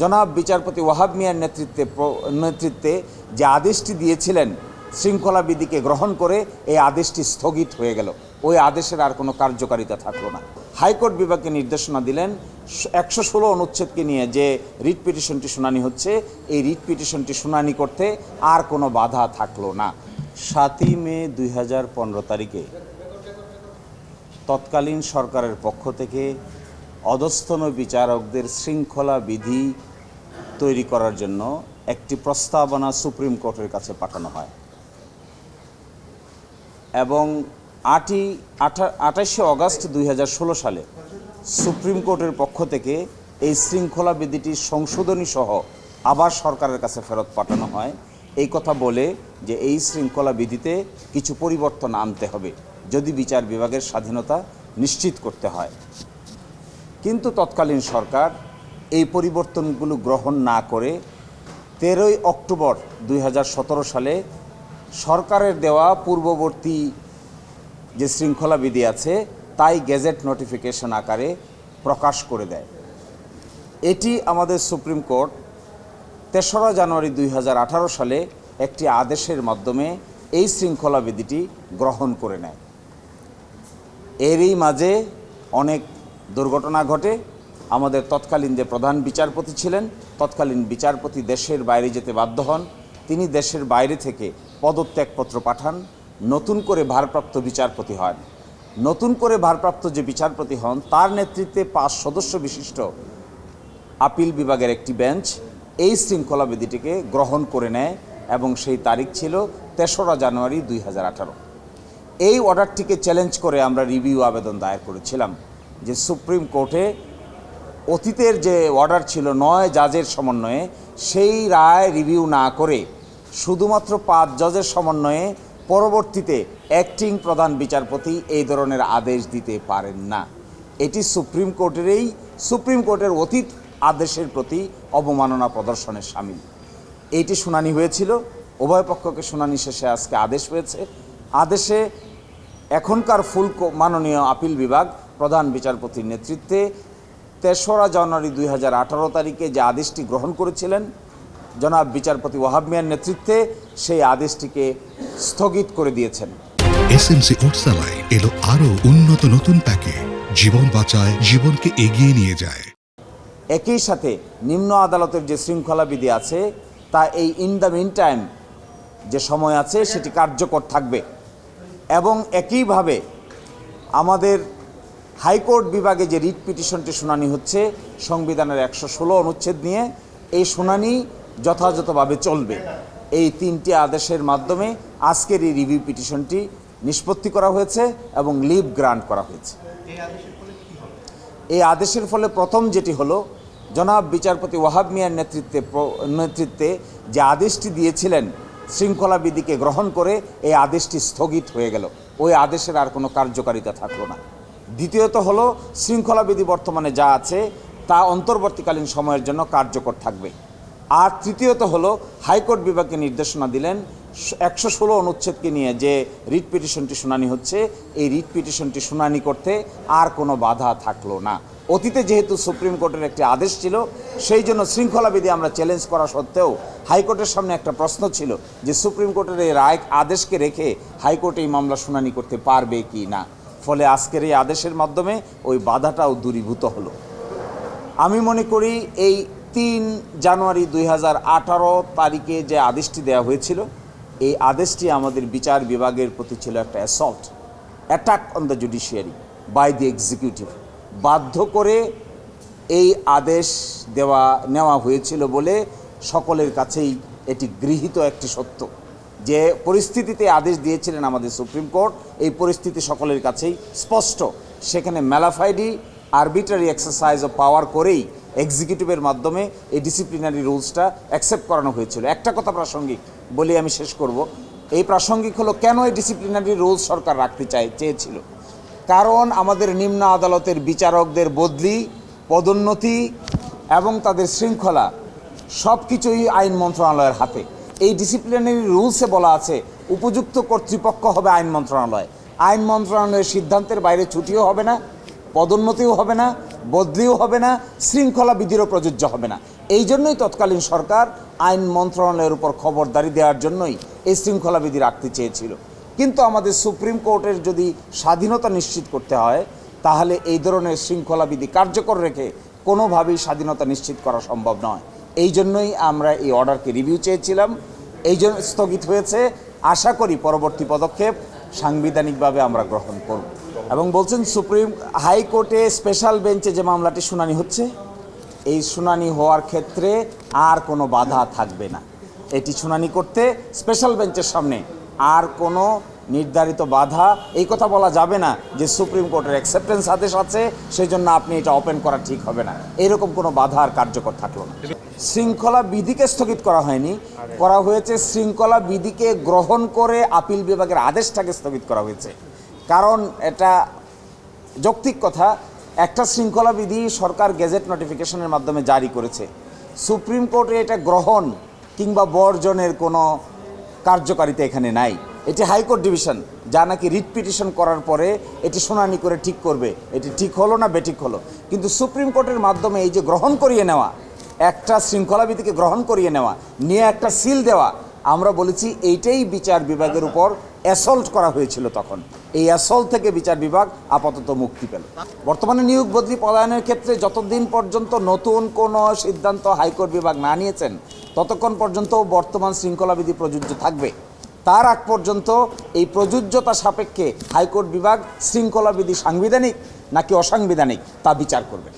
জনাব বিচারপতি ওয়াহাব মিয়ার নেতৃত্বে নেতৃত্বে যে আদেশটি দিয়েছিলেন, শৃঙ্খলা বিধিকে গ্রহণ করে এই আদেশটি স্থগিত হয়ে গেল। ওই আদেশের আর কোনো কার্যকারিতা থাকল না। হাইকোর্ট বিভাগকে নির্দেশনা দিলেন একশো ষোলো অনুচ্ছেদকে নিয়ে যে রিট পিটিশনটি শুনানি হচ্ছে, এই রিট পিটিশনটি শুনানি করতে আর কোনো বাধা থাকল না। সাতই মে দুই হাজার পনেরো তারিখে তৎকালীন সরকারের পক্ষ থেকে অধস্থন বিচারকদের শৃঙ্খলা বিধি তৈরি করার জন্য একটি প্রস্তাবনা সুপ্রিম কোর্টের কাছে পাঠানো হয়। এবং আটই, আঠা, আঠাশে অগাস্ট দুই সালে সুপ্রিম কোর্টের পক্ষ থেকে এই শৃঙ্খলা বিধিটি সংশোধনী সহ আবার সরকারের কাছে ফেরত পাঠানো হয়। এই কথা বলে যে এই শৃঙ্খলা বিধিতে কিছু পরিবর্তন আনতে হবে, যদি বিচার বিভাগের স্বাধীনতা নিশ্চিত করতে হয়। কিন্তু তৎকালীন সরকার এই পরিবর্তনগুলো গ্রহণ না করে তেরোই অক্টোবর দুই হাজার সতেরো সালে সরকারের দেওয়া পূর্ববর্তী যে শৃঙ্খলা বিধি আছে, তাই গেজেট নোটিফিকেশন আকারে প্রকাশ করে দেয়। এটি আমাদের সুপ্রিম কোর্ট তেসরা জানুয়ারি দুই হাজার আঠারো সালে একটি আদেশের মাধ্যমে এই শৃঙ্খলা বিধিটি গ্রহণ করে নেয়। এরই মাঝে অনেক দুর্ঘটনা ঘটে। আমাদের তৎকালীন যে প্রধান বিচারপতি ছিলেন, তৎকালীন বিচারপতি দেশের বাইরে যেতে বাধ্য হন। তিনি দেশের বাইরে থেকে পদত্যাগপত্র পাঠান। নতুন করে ভারপ্রাপ্ত বিচারপতি হন। নতুন করে ভারপ্রাপ্ত যে বিচারপতি হন, তার নেতৃত্বে পাঁচ সদস্য বিশিষ্ট আপিল বিভাগের একটি বেঞ্চ এই শৃঙ্খলা বিধিটিকে গ্রহণ করে নেয় এবং সেই তারিখ ছিল তেসরা জানুয়ারি দুই হাজার আঠারো। এই অর্ডারটিকে চ্যালেঞ্জ করে আমরা রিভিউ আবেদন দায়ের করেছিলাম। যে সুপ্রিম কোর্টে অতীতের যে অর্ডার ছিল নয় জাজের সমন্বয়ে, সেই রায় রিভিউ না করে শুধুমাত্র পাঁচ জজের সমন্বয়ে পরবর্তীতে অ্যাক্টিং প্রধান বিচারপতি এই ধরনের আদেশ দিতে পারেন না। এটি সুপ্রিম কোর্টেরই, সুপ্রিম কোর্টের অতীত আদেশের প্রতি অবমাননা প্রদর্শনের সামিল। এইটি শুনানি হয়েছিল, উভয় পক্ষকে শুনানি শেষে আজকে আদেশ হয়েছে। আদেশে এখনকার ফুল মাননীয় আপিল বিভাগ প্রধান বিচারপতির নেতৃত্বে তেসরা জানুয়ারি দুই হাজার আঠারো তারিখে যে আদেশটি গ্রহণ করেছিলেন জনাব বিচারপতি ওয়াহাব মিয়ার নেতৃত্বে সেই আদেশটিকে স্থগিত করে দিয়েছেন। এসএমসি ওটসালাই এলো আরও উন্নত নতুন প্যাকে জীবন বাঁচায় জীবনকে এগিয়ে নিয়ে যায়। একই সাথে নিম্ন আদালতের যে শৃঙ্খলা বিধি আছে তা এই ইন দ্য মিন টাইম যে সময় আছে সেটি কার্যকর থাকবে। এবং একইভাবে আমাদের হাইকোর্ট বিভাগে যে রিট পিটিশনটি শুনানি হচ্ছে, সংবিধানের একশো ষোলো অনুচ্ছেদ নিয়ে, এই শুনানি যথাযথভাবে চলবে। এই তিনটি আদেশের মাধ্যমে আজকের এই রিভিউ পিটিশনটি নিষ্পত্তি করা হয়েছে এবং লিভ গ্রান্ট করা হয়েছে। এই আদেশের ফলে প্রথম যেটি হলো, জনাব বিচারপতি ওয়াহাব মিয়ার নেতৃত্বে নেতৃত্বে যে আদেশটি দিয়েছিলেন, শৃঙ্খলা বিধিকে গ্রহণ করে এই আদেশটি স্থগিত হয়ে গেল। ওই আদেশের আর কোনো কার্যকারিতা থাকল না। দ্বিতীয়ত হলো শৃঙ্খলা বিধি বর্তমানে যা আছে তা অন্তর্বর্তীকালীন সময়ের জন্য কার্যকর থাকবে। আর তৃতীয়ত হলো হাইকোর্ট বিভাগকে নির্দেশনা দিলেন একশো ষোলো অনুচ্ছেদকে নিয়ে যে রিট পিটিশনটি শুনানি হচ্ছে, এই রিট পিটিশনটি শুনানি করতে আর কোনো বাধা থাকল না। অতীতে যেহেতু সুপ্রিম কোর্টের একটি আদেশ ছিল, সেই জন্য শৃঙ্খলা বিধি আমরা চ্যালেঞ্জ করা সত্ত্বেও হাইকোর্টের সামনে একটা প্রশ্ন ছিল যে সুপ্রিম কোর্টের এই রায় আদেশকে রেখে হাইকোর্টে এই মামলা শুনানি করতে পারবে কি না। ফলে আজকের এই আদেশের মাধ্যমে ওই বাধাটাও দূরীভূত হলো। আমি মনে করি এই তিন জানুয়ারি দুই হাজার আঠারো তারিখে যে আদেশটি দেওয়া হয়েছিল, এই আদেশটি আমাদের বিচার বিভাগের প্রতি ছিল একটা assault attack on the judiciary by the executive বাধ্য করে এই আদেশ দেওয়া, নেওয়া হয়েছিল বলে সকলের কাছেই এটি গৃহীত একটি সত্য। যে পরিস্থিতিতে আদেশ দিয়েছিলেন আমাদের সুপ্রিম কোর্ট, এই পরিস্থিতি সকলের কাছেই স্পষ্ট। সেখানে mala fide arbitrary exercise of power করেই এক্সিকিউটিভের মাধ্যমে এই ডিসিপ্লিনারি রুলসটা অ্যাকসেপ্ট করানো হয়েছিল। একটা কথা প্রাসঙ্গিক বলে আমি শেষ করব। এই প্রাসঙ্গিক হলো কেন এই ডিসিপ্লিনারি রুলস সরকার রাখতে চাই চেয়েছিল? কারণ আমাদের নিম্ন আদালতের বিচারকদের বদলি, পদোন্নতি এবং তাদের শৃঙ্খলা সব কিছুই আইন মন্ত্রণালয়ের হাতে। এই ডিসিপ্লিনারি রুলসে বলা আছে, উপযুক্ত কর্তৃপক্ষ হবে আইন মন্ত্রণালয়। আইন মন্ত্রণালয়ের সিদ্ধান্তের বাইরে ছুটিও হবে না, পদোন্নতিও হবে না, বদলিও হবে না, শৃঙ্খলা বিধিরও প্রযোজ্য হবে না। এই জন্যই তৎকালীন সরকার আইন মন্ত্রণালয়ের উপর খবরদারি দেওয়ার জন্যই এই শৃঙ্খলাবিধি রাখতে চেয়েছিল। কিন্তু আমাদের সুপ্রিম কোর্টের যদি স্বাধীনতা নিশ্চিত করতে হয়, তাহলে এই ধরনের শৃঙ্খলাবিধি কার্যকর রেখে কোনোভাবেই স্বাধীনতা নিশ্চিত করা সম্ভব নয়। এই জন্যই আমরা এই অর্ডারকে রিভিউ চেয়েছিলাম। এই জন্য স্থগিত হয়েছে। আশা করি পরবর্তী পদক্ষেপ সাংবিধানিকভাবে আমরা গ্রহণ করব। এবং বলছেন, সুপ্রিম হাইকোর্টে স্পেশাল বেঞ্চে যে মামলাটি শুনানি হচ্ছে, এই শুনানি হওয়ার ক্ষেত্রে আর কোনো বাধা থাকবে না। এটি শুনানি করতে স্পেশাল বেঞ্চের সামনে আর কোনো নির্ধারিত বাধা, এই কথা বলা যাবে না যে সুপ্রিম কোর্টের অ্যাকসেপ্টেন্স আদেশ আছে সেই জন্য আপনি এটা ওপেন করা ঠিক হবে না। এরকম কোনো বাধা আর কার্যকর থাকল না। শৃঙ্খলা বিধিকে স্থগিত করা হয়নি। করা হয়েছে, শৃঙ্খলা বিধিকে গ্রহণ করে আপিল বিভাগের আদেশটাকে স্থগিত করা হয়েছে। কারণ এটা যৌক্তিক কথা, একটা শৃঙ্খলা বিধি সরকার গেজেট নোটিফিকেশনের মাধ্যমে জারি করেছে। সুপ্রিম কোর্টে এটা গ্রহণ কিংবা বর্জনের কোনো কার্যকারিতা এখানে নাই। এটি হাইকোর্ট ডিভিশন, যা নাকি রিট পিটিশন করার পরে এটি শুনানি করে ঠিক করবে। এটি ঠিক হলো না বেঠিক হলো? কিন্তু সুপ্রিম কোর্টের মাধ্যমে এই যে গ্রহণ করিয়ে নেওয়া, একটা শৃঙ্খলাবিধিকে গ্রহণ করিয়ে নেওয়া, নিয়ে একটা সিল দেওয়া, আমরা বলেছি এইটাই বিচার বিভাগের উপর অ্যাসল্ট করা হয়েছিল তখন। এই অ্যাসল্ট থেকে বিচার বিভাগ আপাতত মুক্তি পেল। বর্তমানে নিয়োগ বদলি পলায়নের ক্ষেত্রে যতদিন পর্যন্ত নতুন কোনো সিদ্ধান্ত হাইকোর্ট বিভাগ না নিয়েছেন, ততক্ষণ পর্যন্ত বর্তমান শৃঙ্খলাবিধি প্রযোজ্য থাকবে। তার আগ পর্যন্ত এই প্রযোজ্যতা সাপেক্ষে হাইকোর্ট বিভাগ শৃঙ্খলাবিধি সাংবিধানিক নাকি অসাংবিধানিক তা বিচার করবে।